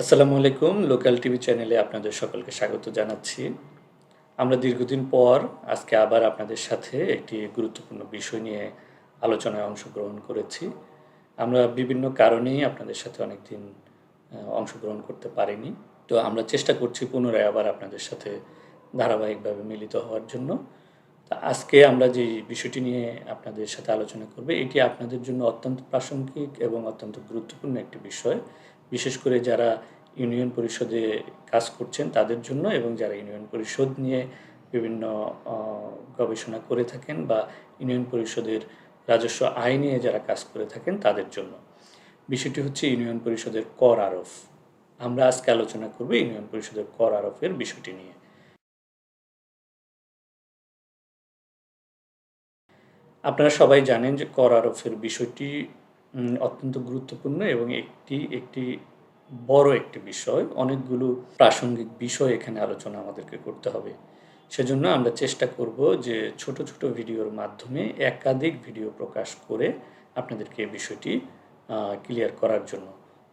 আসসালামু আলাইকুম, local TV চ্যানেলে আপনাদের সকলকে স্বাগত জানাচ্ছি। আমরা দীর্ঘদিন পর আজকে আবার আপনাদের সাথে একটি গুরুত্বপূর্ণ বিষয় নিয়ে আলোচনায় অংশগ্রহণ করেছি। আমরা বিভিন্ন কারণেই আপনাদের সাথে অনেকদিন অংশগ্রহণ করতে পারিনি। তো আমরা চেষ্টা করছি পুনরায় আবার আপনাদের সাথে ধারাবাহিকভাবে মিলিত হওয়ার জন্য। তা আজকে আমরা যে বিষয়টি নিয়ে আপনাদের সাথে আলোচনা করব, এটি আপনাদের জন্য অত্যন্ত প্রাসঙ্গিক এবং অত্যন্ত গুরুত্বপূর্ণ একটি বিষয়। বিশেষ করে যারা ইউনিয়ন পরিষদে কাজ করছেন তাদের জন্য এবং যারা ইউনিয়ন পরিষদ নিয়ে বিভিন্ন গবেষণা করে থাকেন বা ইউনিয়ন পরিষদের রাজস্ব আয় নিয়ে যারা কাজ করে থাকেন তাদের জন্য। বিষয়টি হচ্ছে ইউনিয়ন পরিষদের কর আরোপ। আমরা আজকে আলোচনা করব ইউনিয়ন পরিষদের কর আরোপের বিষয়টি নিয়ে। আপনারা সবাই জানেন যে কর আরোপের বিষয়টি অত্যন্ত গুরুত্বপূর্ণ এবং একটি একটি বড় একটি বিষয়। অনেকগুলো প্রাসঙ্গিক বিষয় এখানে আলোচনা আমাদেরকে করতে হবে। সেজন্য আমরা চেষ্টা করব যে ছোট ছোট ভিডিওর মাধ্যমে একাধিক ভিডিও প্রকাশ করে আপনাদেরকে এই বিষয়টি ক্লিয়ার করার জন্য।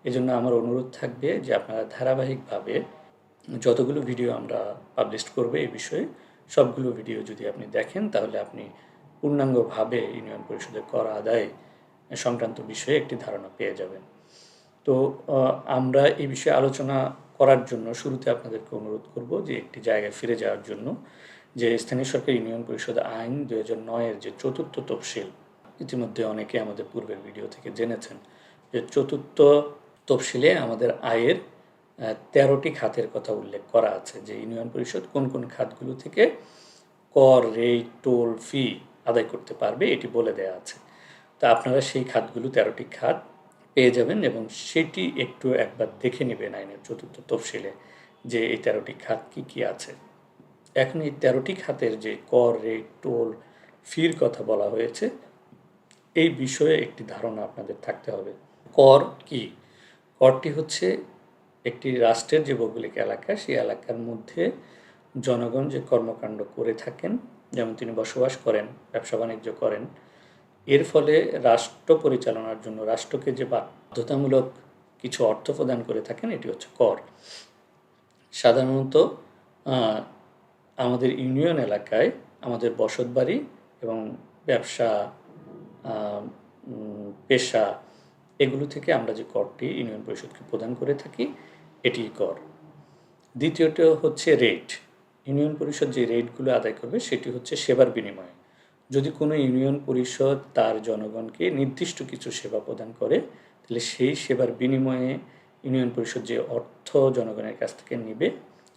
এজন্য আমার অনুরোধ থাকবে যে আপনারা ধারাবাহিকভাবে যতগুলো ভিডিও আমরা পাবলিশ করবে এই বিষয়ে, সবগুলো ভিডিও যদি আপনি দেখেন, তাহলে আপনি পূর্ণাঙ্গভাবে ইউনিয়ন পরিষদের কর আদায় সংক্রান্ত বিষয়ে একটি ধারণা পেয়ে যাবেন। তো আমরা এই বিষয়ে আলোচনা করার জন্য শুরুতে আপনাদেরকে অনুরোধ করব যে একটি জায়গায় ফিরে যাওয়ার জন্য, যে স্থানীয় সরকার ইউনিয়ন পরিষদ আইন দুই হাজার নয়ের যে চতুর্থ তফসিল, ইতিমধ্যে অনেকে আমাদের পূর্বের ভিডিও থেকে জেনেছেন, যে চতুর্থ তফসিলে আমাদের আয়ের তেরোটি খাতের কথা উল্লেখ করা আছে, যে ইউনিয়ন পরিষদ কোন কোন খাতগুলো থেকে কর, রেট, টোল, ফি আদায় করতে পারবে এটি বলে দেয়া আছে। তা আপনারা সেই খাতগুলো তেরোটি খাত পেয়ে যাবেন এবং সেটি একটু একবার দেখে নেবেন আইনের চতুর্থ তফসিলে যে এই তেরোটি খাত কি কি আছে। এখন এই তেরোটি খাতের যে কর, রেট, টোল, ফির কথা বলা হয়েছে, এই বিষয়ে একটি ধারণা আপনাদের থাকতে হবে। কর কি? করটি হচ্ছে একটি রাষ্ট্রের যে ভৌগোলিক এলাকা, সেই এলাকার মধ্যে জনগণ যে কর্মকাণ্ড করে থাকেন, যেমন তিনি বসবাস করেন ব্যবসা বাণিজ্য করেন এর ফলে রাষ্ট্র পরিচালনার জন্য, রাষ্ট্রকে যে বাধ্যতামূলক কিছু অর্থ প্রদান করে থাকেন, এটি হচ্ছে কর। সাধারণত আমাদের ইউনিয়ন এলাকায় আমাদের বসতবাড়ি এবং ব্যবসা পেশা, এগুলো থেকে আমরা যে করটি ইউনিয়ন পরিষদকে প্রদান করে থাকি এটি কর। দ্বিতীয়ত হচ্ছে রেট। ইউনিয়ন পরিষদ যে রেটগুলো আদায় করবে, সেটি হচ্ছে সেবার বিনিময়ে। যদি কোনো ইউনিয়ন পরিষদ তার জনগণকে নির্দিষ্ট কিছু সেবা প্রদান করে, তাহলে সেই সেবার বিনিময়ে ইউনিয়ন পরিষদ যে অর্থ জনগণের কাছ থেকে নেবে,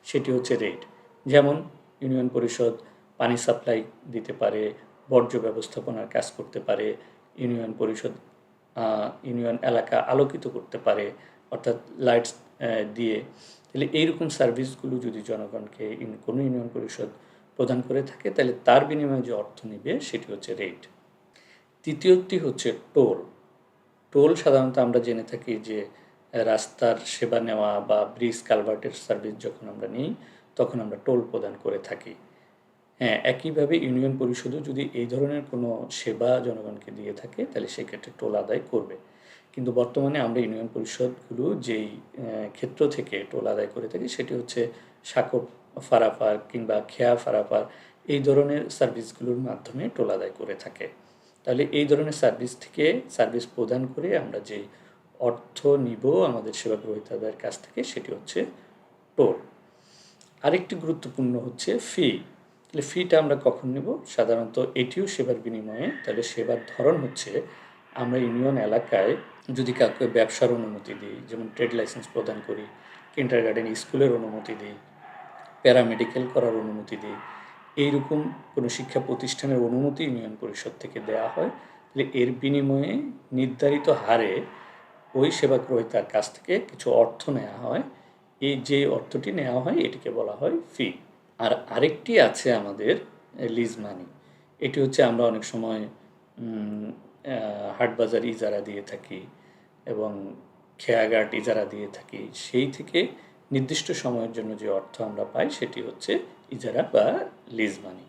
সেটি হচ্ছে রেট যেমন ইউনিয়ন পরিষদ পানি সাপ্লাই দিতে পারে, বর্জ্য ব্যবস্থাপনার কাজ করতে পারে, ইউনিয়ন পরিষদ ইউনিয়ন এলাকা আলোকিত করতে পারে, অর্থাৎ লাইটস দিয়ে। তাহলে এইরকম সার্ভিসগুলো যদি জনগণকে কোনো ইউনিয়ন পরিষদ প্রদান করে থাকে, তাহলে তার বিনিময়ে যে অর্থ নেবে সেটি হচ্ছে রেট তৃতীয়টি হচ্ছে টোল টোল সাধারণত আমরা জেনে থাকি যে রাস্তার সেবা নেওয়া বা ব্রিজ কালভার্টের সার্ভিস যখন আমরা নিই, তখন আমরা টোল প্রদান করে থাকি। হ্যাঁ একইভাবে ইউনিয়ন পরিষদও যদি এই ধরনের কোনো সেবা জনগণকে দিয়ে থাকে, তাহলে সেক্ষেত্রে টোল আদায় করবে। কিন্তু বর্তমানে আমরা ইউনিয়ন পরিষদগুলো যেই ক্ষেত্র থেকে টোল আদায় করে থাকি সেটি হচ্ছে সাকপ ফারাপার কিংবা খেয়া ফারাপার এই ধরনের সার্ভিসগুলোর মাধ্যমে টোল আদায় করে থাকে। তাহলে এই ধরনের সার্ভিস থেকে সার্ভিস প্রদান করে আমরা যে অর্থ নিব আমাদের সেবা গ্রহীতাদের কাছ থেকে সেটি হচ্ছে টোল। আরেকটি গুরুত্বপূর্ণ হচ্ছে ফি। তাহলে ফিটা আমরা কখন নেব? সাধারণত এটিও সেবার বিনিময়ে। তাহলে সেবার ধরন হচ্ছে আমরা ইউনিয়ন এলাকায় যদি কাউকে ব্যবসার অনুমতি দিই, যেমন ট্রেড লাইসেন্স প্রদান করি কিন্টার গার্ডেন স্কুলের অনুমতি দিই, প্যারামেডিক্যাল করার অনুমতি দিই, এইরকম কোনো শিক্ষা প্রতিষ্ঠানের অনুমতি ইউনিয়ন পরিষদ থেকে দেওয়া হয়, তাহলে এর বিনিময়ে নির্ধারিত হারে ওই সেবা গ্রহীতার কাছ থেকে কিছু অর্থ নেওয়া হয়। এই যে অর্থটি নেওয়া হয়, এটিকে বলা হয় ফি। আর আরেকটি আছে আমাদের লিজ মানি। এটি হচ্ছে আমরা অনেক সময় হাটবাজার ইজারা দিয়ে থাকি এবং খেয়াঘাট ইজারা দিয়ে থাকি, সেই থেকে নির্দিষ্ট সময়ের জন্য যে অর্থ আমরা পাই সেটি হচ্ছে ইজারা বা লিজ মানি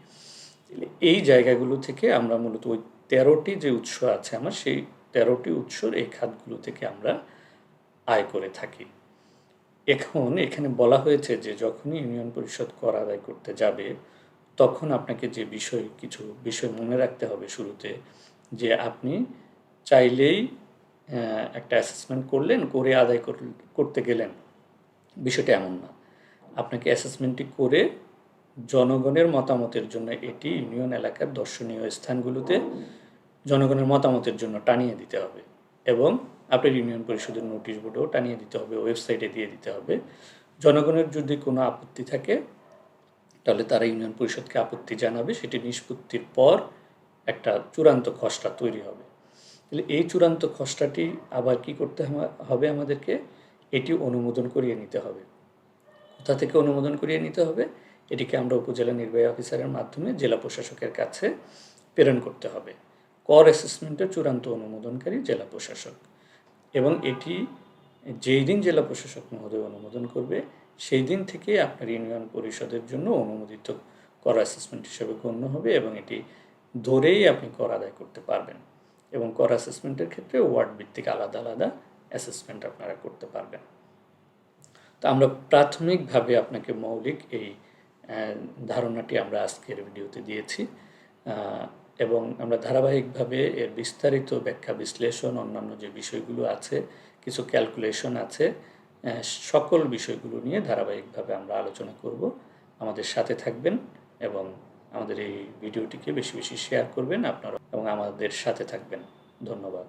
এই জায়গাগুলো থেকে আমরা মূলত ওই তেরোটি যে উৎস আছে আমার, সেই তেরোটি উৎসর এই খাতগুলো থেকে আমরা আয় করে থাকি। এখন এখানে বলা হয়েছে যে যখনই ইউনিয়ন পরিষদ কর আদায় করতে যাবে, তখন আপনাকে যে বিষয়, কিছু বিষয় মনে রাখতে হবে শুরুতে যে আপনি চাইলেই একটা অ্যাসেসমেন্ট করলেন, করে আদায় করতে গেলেন। বিষয়টা এমন না। আপনাকে অ্যাসেসমেন্টটি করে জনগণের মতামতের জন্য এটি ইউনিয়ন এলাকার দর্শনীয় স্থানগুলোতে জনগণের মতামতের জন্য টানিয়ে দিতে হবে এবং আপনার ইউনিয়ন পরিষদের নোটিশ বোর্ডেও টানিয়ে দিতে হবে, ওয়েবসাইটে দিয়ে দিতে হবে। জনগণের যদি কোনো আপত্তি থাকে, তাহলে তারা ইউনিয়ন পরিষদকে আপত্তি জানাবে। সেটি নিষ্পত্তির পর একটা চূড়ান্ত খসড়া তৈরি হবে। তাহলে এই চূড়ান্ত খসড়াটি আবার কি করতে হবে আমাদেরকে? এটি অনুমোদন করিয়ে নিতে হবে। কোথা থেকে অনুমোদন করিয়ে নিতে হবে? এটিকে আমরা উপজেলা নির্বাহী অফিসারের মাধ্যমে জেলা প্রশাসকের কাছে প্রেরণ করতে হবে। কর অ্যাসেসমেন্টের চূড়ান্ত অনুমোদনকারী জেলা প্রশাসক। এবং এটি যেই দিন জেলা প্রশাসক মহোদয় অনুমোদন করবে, সেই দিন থেকে আপনার ইউনিয়ন পরিষদের জন্য অনুমোদিত কর অ্যাসেসমেন্ট হিসেবে গণ্য হবে এবং এটি ধরেই আপনি কর আদায় করতে পারবেন এবং কর অ্যাসেসমেন্টের ক্ষেত্রে ওয়ার্ড ভিত্তিক আলাদা আলাদা অ্যাসেসমেন্ট আপনারা করতে পারবেন। তো আমরা প্রাথমিকভাবে আপনাকে মৌলিক এই ধারণাটি আমরা আজকের ভিডিওতে দিয়েছি। এবং আমরা ধারাবাহিকভাবে এর বিস্তারিত ব্যাখ্যা, বিশ্লেষণ, অন্যান্য যে বিষয়গুলো আছে, কিছু ক্যালকুলেশন আছে সকল বিষয়গুলো নিয়ে ধারাবাহিকভাবে আমরা আলোচনা করব। আমাদের সাথে থাকবেন এবং আমাদের এই ভিডিওটিকে বেশি বেশি শেয়ার করবেন আপনারা এবং আমাদের সাথে থাকবেন। ধন্যবাদ।